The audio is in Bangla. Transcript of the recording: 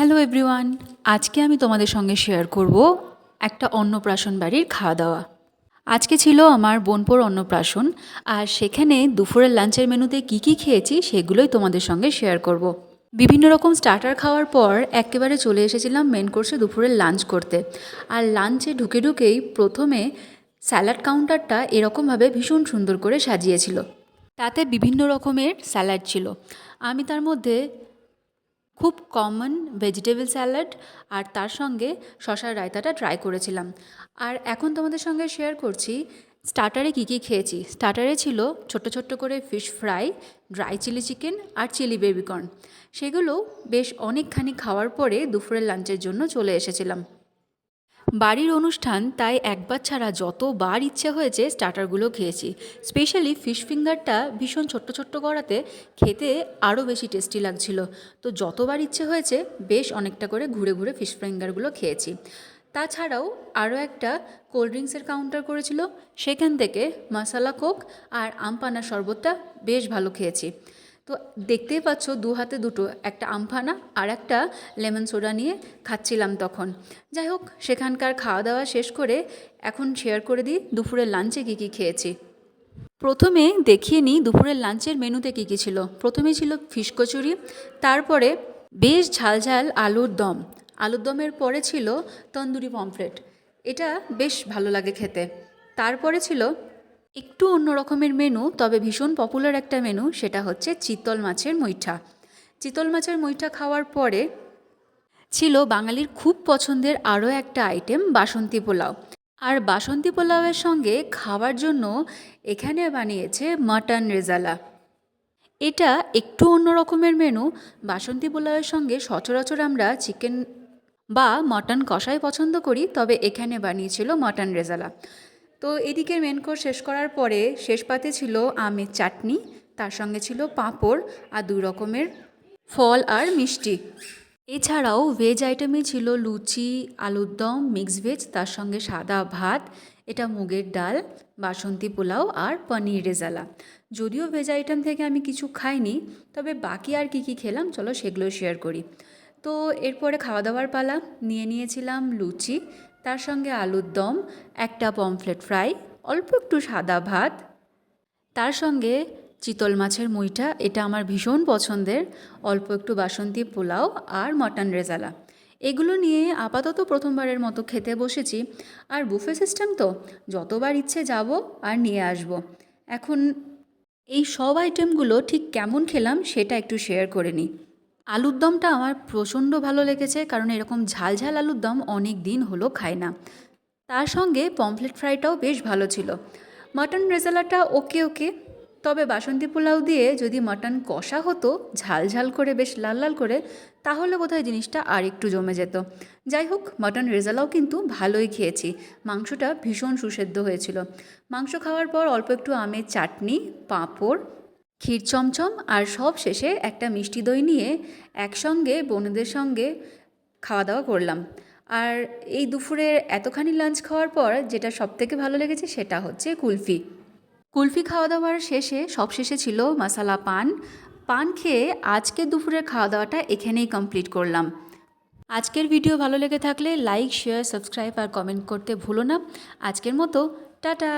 হ্যালো এভরিওয়ান আজকে আমি তোমাদের সঙ্গে শেয়ার করব একটা অন্নপ্রাশন বাড়ির খাওয়া দাওয়া আজকে ছিল আমার বোনপোর অন্নপ্রাশন, আর সেখানে দুপুরের লাঞ্চের মেনুতে কি কি খেয়েছি সেগুলোই তোমাদের সঙ্গে শেয়ার করব। বিভিন্ন রকম স্টার্টার খাওয়ার পর একেবারে চলে এসেছিলাম মেন কোর্সে দুপুরের লাঞ্চ করতে। আর লাঞ্চে ঢুকে ঢুকেই প্রথমে স্যালাড কাউন্টারটা এরকমভাবে ভীষণ সুন্দর করে সাজিয়েছিল। তাতে বিভিন্ন রকমের স্যালাড ছিল। আমি তার মধ্যে খুব কমন ভেজিটেবল স্যালাড আর তার সঙ্গে শশার রায়তাটা ট্রাই করেছিলাম। আর এখন তোমাদের সঙ্গে শেয়ার করছি স্টার্টারে কী কী খেয়েছি? স্টার্টারে ছিল ছোট ছোট্ট করে fish fry dry chilli chicken আর চিলি বেবিকর্ন সেগুলো বেশ অনেকখানি খাওয়ার পরে দুপুরের লাঞ্চের জন্য চলে এসেছিলাম। বাড়ির অনুষ্ঠান, তাই একবার ছাড়া যতবার ইচ্ছে হয়েছে স্টার্টারগুলো খেয়েছি। স্পেশালি ফিশ ফিঙ্গারটা ভীষণ ছোট্ট ছোট্ট করাতে খেতে আরও বেশি টেস্টি লাগছিল। তো যতবার ইচ্ছে হয়েছে, বেশ অনেকটা করে ঘুরে ঘুরে ফিশ ফিঙ্গারগুলো খেয়েছি। তাছাড়াও আরও একটা কোল্ড ড্রিঙ্কসের কাউন্টার করেছিল। সেখান থেকে মশালা কোক আর আমপানা শরবতটা বেশ ভালো খেয়েছি। তো দেখতেই পাচ্ছ দু হাতে দুটো, একটা আমফানা আর একটা লেমন সোডা নিয়ে খাচ্ছিলাম তখন। যাই হোক, সেখানকার খাওয়া দাওয়া শেষ করে এখন শেয়ার করে দিই দুপুরের লাঞ্চে কী কী খেয়েছি। প্রথমে দেখিয়ে নিই দুপুরের লাঞ্চের মেনুতে কী কী ছিল। প্রথমে ছিল ফিশ কচুরি, তারপরে বেশ ঝাল ঝাল আলুর দম। আলুর দমের পরে ছিল তন্দুরি পমফ্রেট এটা বেশ ভালো লাগে খেতে। তারপরে ছিল একটু অন্য রকমের মেনু তবে ভীষণ পপুলার একটা মেনু সেটা হচ্ছে চিতল মাছের মুইঠা চিতল মাছের মুইঠা খাওয়ার পরে ছিল বাঙালির খুব পছন্দের আরও একটা আইটেম বাসন্তী পোলাও। আর বাসন্তী পোলাওয়ের সঙ্গে খাওয়ার জন্য এখানে বানিয়েছে মাটন রেজালা। এটা একটু অন্য রকমের মেনু বাসন্তী পোলাওয়ের সঙ্গে সচরাচর আমরা চিকেন বা মটন কষাই পছন্দ করি, তবে এখানে বানিয়েছিল মটন রেজালা। তো এদিকের মেন কোর্স শেষ করার পরে শেষ পাতে ছিল আমের চাটনি, তার সঙ্গে ছিল পাঁপড় আর দুই রকমের ফল আর মিষ্টি। এছাড়াও ভেজ আইটেমে ছিল লুচি, আলুর দম মিক্স ভেজ তার সঙ্গে সাদা ভাত, এটা মুগের ডাল, বাসন্তী পোলাও আর পনির রেজালা। যদিও ভেজ আইটেম থেকে আমি কিছু খাইনি, তবে বাকি আর কি কি খেলাম চলো সেগুলো শেয়ার করি। তো এরপরে খাওয়া দাওয়ার পালা, নিয়ে নিয়েছিলাম লুচি তার সঙ্গে আলুর দম, একটা পমফ্লেট ফ্রাই, অল্প একটু সাদা ভাত। তার সঙ্গে চিতল মাছের মুইটা, এটা আমার ভীষণ পছন্দের। অল্প একটু বাসন্তী পোলাও আর মটন রেজালা। এগুলো নিয়ে আপাতত প্রথমবারের মতো খেতে বসেছি। আর বুফে সিস্টেম তো, যতবার ইচ্ছে যাব আর নিয়ে আসব। এখন এই সব আইটেমগুলো ঠিক কেমন খেলাম সেটা একটু শেয়ার করে নিই। আলুর দমটা আমার প্রচণ্ড ভালো লেগেছে, কারণ এরকম ঝাল ঝাল আলুর দম অনেক দিন হলো খাই না। তার সঙ্গে পমফ্লেট ফ্রাইটাও বেশ ভালো ছিল। মাটন রেজালাটা ওকে ওকে, তবে বাসন্তী পোলাও দিয়ে যদি মাটন কষা হতো ঝাল ঝাল করে বেশ লাল লাল করে, তাহলে বোধহয় জিনিসটা আর একটু জমে যেত। যাই হোক, মাটন রেজালাও কিন্তু ভালোই খেয়েছি। মাংসটা ভীষণ সুসেদ্ধ হয়েছিল। মাংস খাওয়ার পর অল্প একটু আমের চাটনি, পাঁপড় ক্ষীর চমচম আর সব শেষে একটা মিষ্টি দই নিয়ে একসঙ্গে বোনেদের সঙ্গে খাওয়া দাওয়া করলাম। আর এই দুপুরের এতখানি লাঞ্চ খাওয়ার পর যেটা সবথেকে ভালো লেগেছে সেটা হচ্ছে কুলফি। কুলফি খাওয়া দাওয়ার শেষে সব শেষে ছিল মশালা পান। পান খেয়ে আজকে দুপুরের খাওয়া দাওয়াটা এখানেই কমপ্লিট করলাম। আজকের ভিডিও ভালো লেগে থাকলে লাইক শেয়ার সাবস্ক্রাইব আর কমেন্ট করতে ভুলো না। আজকের মতো, টাটা!